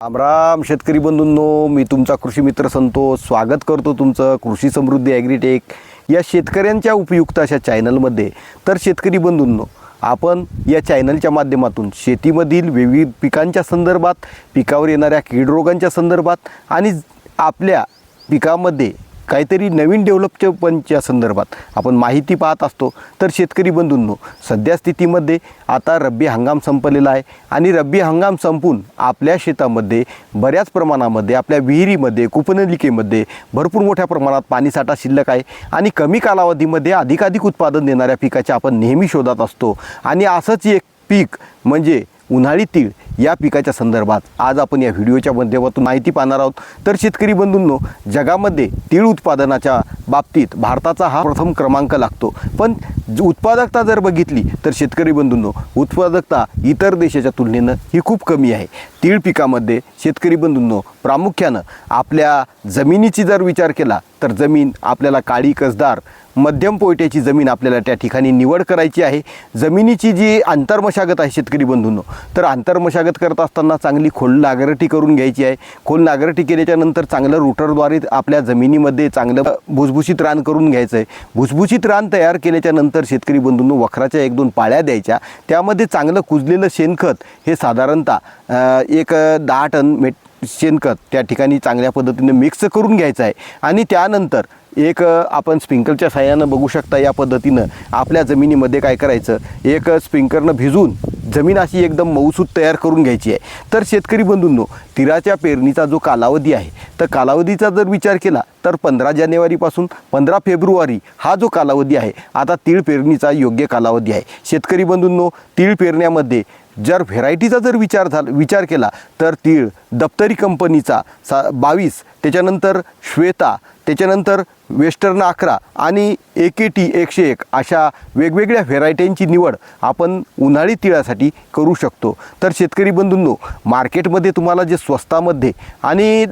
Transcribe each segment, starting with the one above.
रामराम शेतकरी बंधूंनो मी तुमचा कृषी मित्र संतोष. स्वागत करतो तुमचं कृषी समृद्धी ॲग्रीटेक या शेतकऱ्यांच्या उपयुक्त अशा चॅनलमध्ये. तर शेतकरी बंधूंनो आपण या चॅनलच्या माध्यमातून शेतीमधील विविध पिकांच्या संदर्भात पिकावर येणाऱ्या कीड रोगांच्या संदर्भात आणि आपल्या पिकामध्ये काहीतरी नवीन डेव्हलपच्या संदर्भात आपण माहिती पाहत असतो. तर शेतकरी बंधूंनो सध्या स्थितीमध्ये आता रब्बी हंगाम संपलेला आहे आणि रब्बी हंगाम संपून आपल्या शेतामध्ये बऱ्याच प्रमाणामध्ये आपल्या विहिरीमध्ये कुपनलिकेमध्ये भरपूर मोठ्या प्रमाणात पाणीसाठा शिल्लक आहे आणि कमी कालावधीमध्ये अधिकाधिक उत्पादन देणाऱ्या पिकाच्या आपण नेहमी शोधात असतो. आणि असंच एक पीक म्हणजे उन्हाळी तीळ या पिकाच्या संदर्भात आज आपण या व्हिडिओच्या माध्यमातून माहिती पाहणार आहोत. तर शेतकरी बंधूंनो जगामध्ये तीळ उत्पादनाच्या बाबतीत भारताचा हा प्रथम क्रमांक लागतो. पण उत्पादकता जर बघितली तर शेतकरी बंधूंनो उत्पादकता इतर देशाच्या तुलनेनं ही खूप कमी आहे. तीळ पिकामध्ये शेतकरी बंधूंनो प्रामुख्यानं आपल्या जमिनीची जर विचार केला तर जमीन आपल्याला काळी कसदार मध्यम पोयट्याची जमीन आपल्याला त्या ठिकाणी निवड करायची आहे. जमिनीची जी आंतरमशागत आहे शेतकरी बंधूंनो तर आंतरमशागत करत असताना चांगली खोल नागरटी करून घ्यायची आहे. खोल नागरटी केल्याच्यानंतर चांगलं रुटरद्वारे आपल्या जमिनीमध्ये चांगलं भुसभुशीत रान करून घ्यायचं आहे. भुसभुशीत रान तयार केल्याच्यानंतर शेतकरी बंधूंनो वखराच्या एक दोन पाळ्या द्यायच्या. त्यामध्ये चांगलं कुजलेलं शेणखत हे साधारणतः एक दहा टन मेट शेणखत त्या ठिकाणी चांगल्या पद्धतीने मिक्स करून घ्यायचं आहे. आणि त्यानंतर एक आपण स्प्रिंकलच्या साह्यानं बघू शकता या पद्धतीनं आपल्या जमिनीमध्ये काय करायचं? एक स्प्रिंकरनं भिजून जमीन अशी एकदम मऊसूत तयार करून घ्यायची आहे. तर शेतकरी बंधूंनो तिराच्या पेरणीचा जो कालावधी आहे तर कालावधीचा जर विचार केला तर पंधरा जानेवारीपासून पंधरा फेब्रुवारी हा जो कालावधी आहे आता तीळ पेरणीचा योग्य कालावधी आहे. शेतकरी बंधूंनो तीळ पेरण्यामध्ये जर व्हेरायटीचा जर विचार झाला विचार केला तर तीळ दप्तरी कंपनीचा सा बावीस त्याच्यानंतर श्वेता त्याच्यानंतर वेस्टर्न अकरा आणि ए के टी एकशे एक अशा वेगवेगळ्या व्हेरायट्यांची निवड आपण उन्हाळी तिळासाठी करू शकतो. तर शेतकरी बंधूंनो मार्केटमध्ये तुम्हाला जे स्वस्तामध्ये आणि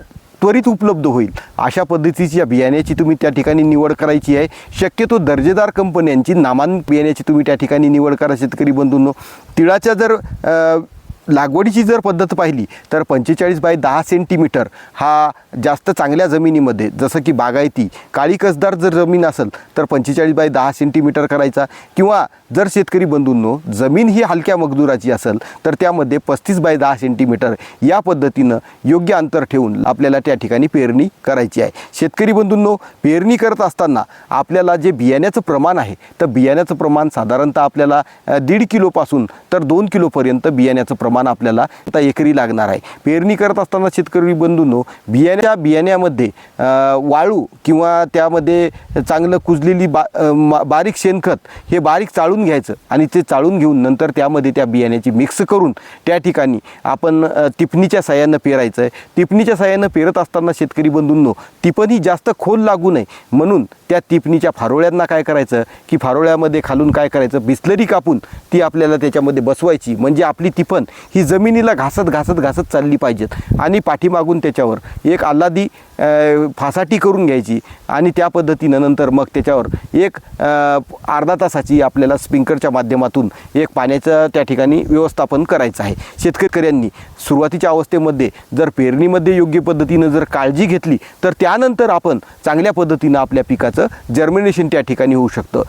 त्वरित उपलब्ध होईल. अशा पद्धतीच्या बियाण्याची तुम्ही त्या ठिकाणी निवड करायची आहे. शक्यतो दर्जेदार कंपन्यांची नामान बियाण्याची तुम्ही त्या ठिकाणी निवड करा शेतकरी बंधूंनो. तिळाच्या जर लागवडीची जर पद्धत पाहिली तर पंचेचाळीस बाय दहा सेंटीमीटर हा जास्त चांगल्या जमिनीमध्ये जसं की बागायती काळी कसदार जर जमीन असेल तर पंचेचाळीस बाय दहा सेंटीमीटर करायचा. किंवा जर शेतकरी बंधूंनो जमीन ही हलक्या मजदुराची असेल तर त्यामध्ये पस्तीस बाय दहा सेंटीमीटर या पद्धतीनं योग्य अंतर ठेवून आपल्याला त्या ठिकाणी पेरणी करायची आहे. शेतकरी बंधूंनो पेरणी करत असताना आपल्याला जे बियाण्याचं प्रमाण आहे तर बियाण्याचं प्रमाण साधारणतः आपल्याला दीड किलोपासून तर दोन किलोपर्यंत बियाण्याचं प्रमाण आपल्याला आता एकरी लागणार आहे. पेरणी करत असताना शेतकरी बंधूंनो बियाण्याच्या बियाण्यामध्ये वाळू किंवा त्यामध्ये चांगलं कुजलेली बा मा- बारीक शेणखत हे बारीक चाळून घ्यायचं आणि ते चाळून घेऊन नंतर त्यामध्ये त्या बियाण्याची मिक्स करून त्या ठिकाणी आपण टिपणीच्या साह्यानं पेरायचं आहे. टिपणीच्या साह्यानं पेरत असताना शेतकरी बंधूंनो टिपण जास्त खोल लागू नये. म्हणून त्या टिपणीच्या फारोळ्यांना काय करायचं? की फारोळ्यामध्ये खालून काय करायचं? बिस्लरी कापून ती आपल्याला त्याच्यामध्ये बसवायची. म्हणजे आपली टिपण ही जमिनीला घासत घासत घासत चालली पाहिजेत. आणि पाठीमागून त्याच्यावर एक अल्लादी फासाटी करून घ्यायची आणि त्या पद्धतीनं नंतर मग त्याच्यावर एक अर्धा तासाची आपल्याला स्प्रिंकरच्या माध्यमातून एक पाण्याचं त्या ठिकाणी व्यवस्थापन करायचं आहे. शेतकऱ्यांनी सुरुवातीच्या अवस्थेमध्ये जर पेरणीमध्ये योग्य पद्धतीनं जर काळजी घेतली तर त्यानंतर आपण चांगल्या पद्धतीनं आपल्या पिकाचं जर्मिनेशन त्या ठिकाणी होऊ शकतं.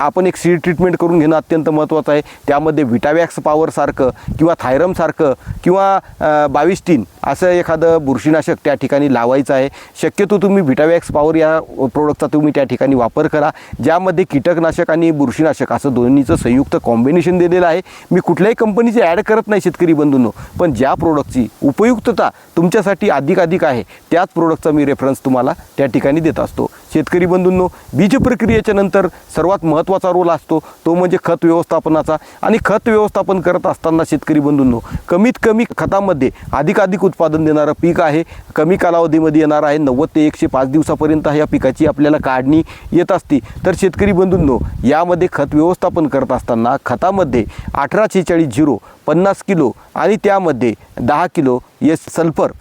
आपण एक सीड ट्रीटमेंट करून घेणं अत्यंत महत्त्वाचं आहे. त्यामध्ये विटावॅक्स पॉवरसारखं किंवा थायरमसारखं किंवा बाविस्टीन असं एखादं बुरशीनाशक त्या ठिकाणी लावायचं आहे. शक्यतो तुम्ही विटावॅक्स पॉवर या प्रोडक्टचा तुम्ही त्या ठिकाणी वापर करा. ज्यामध्ये कीटकनाशक आणि बुरशीनाशक असं दोन्हीचं संयुक्त कॉम्बिनेशन दिलेलं आहे. मी कुठल्याही कंपनीची ॲड करत नाही शेतकरी बंधूंनो पण ज्या प्रोडक्टची उपयुक्तता तुमच्यासाठी अधिक अधिक आहे त्याच प्रोडक्टचा मी रेफरन्स तुम्हाला त्या ठिकाणी देत असतो. शेतकरी बंधूंनो बीज प्रक्रियेच्या नंतर सर्वात महत्त्वाचा रोल असतो. तो म्हणजे खत व्यवस्थापनाचा. आणि खत व्यवस्थापन करत असताना शेतकरी बंधूंनो कमीत कमी खतामध्ये अधिकाधिक उत्पादन देणारं पीक आहे. कमी कालावधीमध्ये येणार आहे. नव्वद ते एकशे पाच दिवसापर्यंत या पिकाची आपल्याला काढणी येत असते. तर शेतकरी बंधूंनो यामध्ये खत व्यवस्थापन करत असताना खतामध्ये अठरा शेहेचाळीस झिरो पन्नास किलो आणि त्यामध्ये दहा किलो एस सल्फर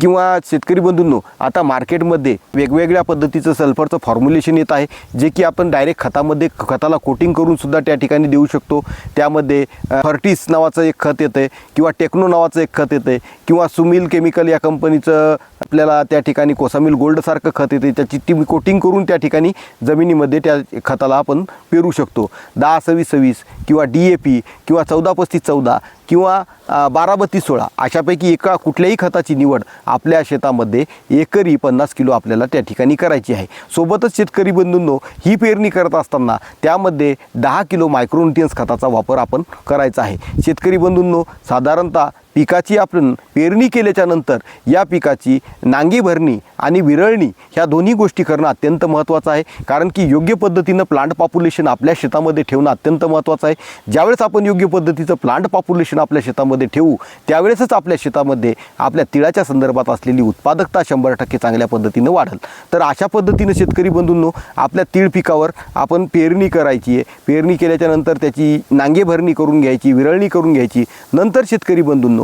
किंवा शेतकरी बंधूंनो आता मार्केटमध्ये वेगवेगळ्या पद्धतीचं सल्फरचं फॉर्म्युलेशन येत आहे जे की आपण डायरेक्ट खतामध्ये खताला कोटिंग करून सुद्धा त्या ठिकाणी देऊ शकतो. त्यामध्ये फर्टिस नावाचं एक खत येतं आहे किंवा टेक्नो नावाचं एक खत येतं आहे किंवा सुमिल केमिकल या कंपनीचं आपल्याला त्या ठिकाणी कोसामिल गोल्डसारखं खत येते त्याची ती कोटिंग करून त्या ठिकाणी जमिनीमध्ये त्या खताला आपण पेरू शकतो. दहा सव्वीस सव्वीस किंवा डी ए पी किंवा चौदा पस्तीस चौदा किंवा बारा बत्तीस सोळा अशापैकी एका कुठल्याही खताची निवड आपल्या शेतामध्ये एकरी पन्नास किलो आपल्याला त्या ठिकाणी करायची आहे. सोबतच शेतकरी बंधूंनो ही पेरणी करत असताना त्यामध्ये दहा किलो मायक्रोन्युट्रियन्स खताचा वापर आपण करायचा आहे. शेतकरी बंधूंनो साधारणतः पिकाची आपण पेरणी केल्याच्यानंतर या पिकाची नांगी भरणी आणि विरळणी ह्या दोन्ही गोष्टी करणं अत्यंत महत्त्वाचं आहे. कारण की योग्य पद्धतीनं प्लांट पॉप्युलेशन आपल्या शेतामध्ये ठेवणं अत्यंत महत्त्वाचं आहे. ज्यावेळेस आपण योग्य पद्धतीचं प्लांट पॉप्युलेशन आपल्या शेतामध्ये ठेवू त्यावेळेसच आपल्या शेतामध्ये आपल्या तिळाच्या संदर्भात असलेली उत्पादकता शंभर टक्के चांगल्या पद्धतीनं वाढेल. तर अशा पद्धतीनं शेतकरी बंधूंनो आपल्या तीळ पिकावर आपण पेरणी करायची आहे. पेरणी केल्याच्यानंतर त्याची नांगे भरणी करून घ्यायची विरळणी करून घ्यायची. नंतर शेतकरी बंधूंनो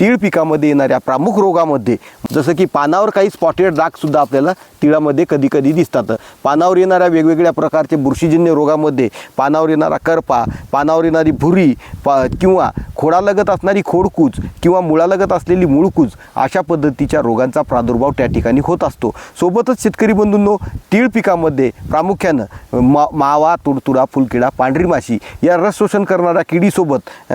तीळ पिकामध्ये येणाऱ्या प्रमुख रोगामध्ये जसं की पानावर काही स्पॉटेड डागसुद्धा आपल्याला तिळामध्ये कधी कधी दिसतात. पानावर येणाऱ्या वेगवेगळ्या प्रकारचे बुरशीजन्य रोगामध्ये पानावर येणारा करपा पानावर येणारी भुरी पा किंवा खोडालगत असणारी खोडकूज किंवा मुळालगत असलेली मुळकूज अशा पद्धतीच्या रोगांचा प्रादुर्भाव त्या ठिकाणी होत असतो. सोबतच शेतकरी बंधूंनो तीळ पिकामध्ये प्रामुख्यानं मा मावा तुडतुडा फुलकिडा पांढरी माशी या रस शोषण करणाऱ्या किडीसोबत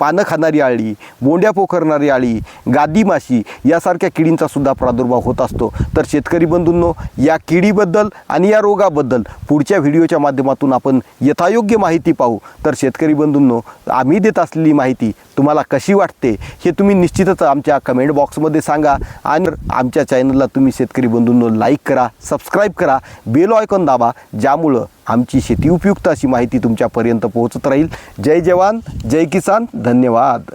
पानं खाणारी आळी बोंड्या पोखरणारी आळी गादी माशी यासारख्या किडींचा सुद्धा प्रादुर्भाव होत असतो. तर शेतकरी बंधूंनो या किडीबद्दल आणि या रोगाबद्दल पुढच्या व्हिडिओच्या माध्यमातून आपण यथायोग्य माहिती पाहू. तर शेतकरी बंधूंनो आम्ही देत असलेली माहिती तुम्हाला कशी वाटते हे तुम्ही निश्चितच आमच्या कमेंट बॉक्समध्ये सांगा. आणि आमच्या चॅनलला तुम्ही शेतकरी बंधूंनो लाईक करा सबस्क्राईब करा बेल ऑयकॉन दाबा ज्यामुळं आमची शेती उपयुक्त अशी माहिती तुमच्यापर्यंत पोहोचत राहील. जय जवान जय किसान धन्यवाद.